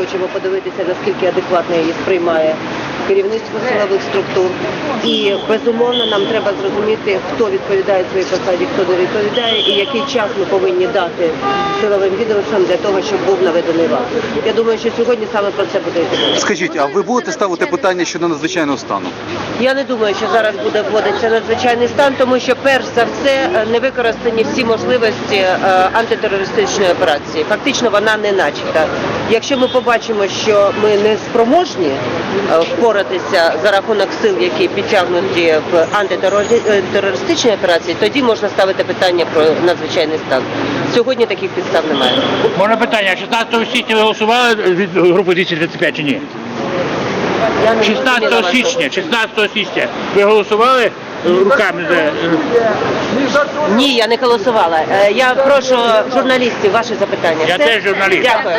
хочемо подивитися, наскільки адекватно її сприймає керівництво силових структур. І безумовно нам треба зрозуміти, хто відповідає своїй посаді, хто не відповідає, і який час ми повинні дати силовим відомствам для того, щоб був наведений лад. Я думаю, що сьогодні саме про це буде йти. Скажіть, а ви будете ставити питання щодо надзвичайного стану? Я не думаю, що зараз буде вводитися надзвичайний стан, тому що перш за все не використані всі можливості е, антитерористичної операції. Фактично вона не начата. Якщо ми побачимо, що ми не спроможні е, впоратися за рахунок сил, які підтягнуті в антитерористичній операції, тоді можна ставити питання про надзвичайний стан. Сьогодні таких підстав немає. Можна питання, 16 січня ви голосували від групи 235 чи ні? Я 16 січня, 16 січня ви голосували е, руками за е, Ні, я не голосувала. Е, Я прошу журналістів ваші запитання. Я Все? теж журналіст. Дякую.